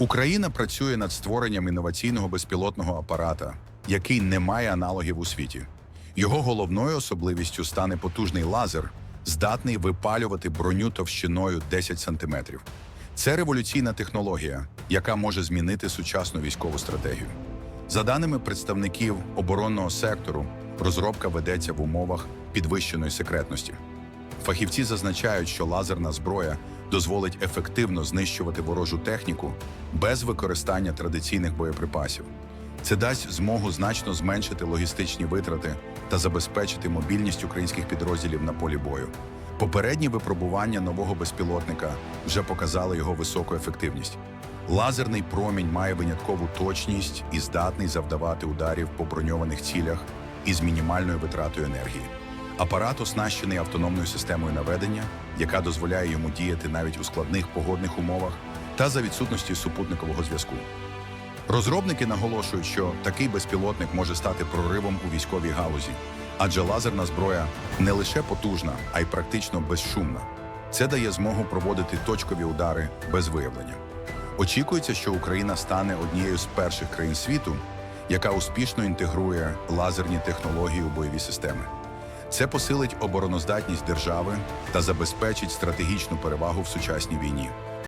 Україна працює над створенням інноваційного безпілотного апарата, який не має аналогів у світі. Його головною особливістю стане потужний лазер, здатний випалювати броню товщиною 10 см. Це революційна технологія, яка може змінити сучасну військову стратегію. За даними представників оборонного сектору, розробка ведеться в умовах підвищеної секретності. Фахівці зазначають, що лазерна зброя дозволить ефективно знищувати ворожу техніку без використання традиційних боєприпасів. Це дасть змогу значно зменшити логістичні витрати та забезпечити мобільність українських підрозділів на полі бою. Попередні випробування нового безпілотника вже показали його високу ефективність. Лазерний промінь має виняткову точність і здатний завдавати ударів по броньованих цілях із мінімальною витратою енергії. Апарат оснащений автономною системою наведення, яка дозволяє йому діяти навіть у складних погодних умовах та за відсутності супутникового зв'язку. Розробники наголошують, що такий безпілотник може стати проривом у військовій галузі, адже лазерна зброя не лише потужна, а й практично безшумна. Це дає змогу проводити точкові удари без виявлення. Очікується, що Україна стане однією з перших країн світу, яка успішно інтегрує лазерні технології у бойові системи. Це посилить обороноздатність держави та забезпечить стратегічну перевагу в сучасній війні.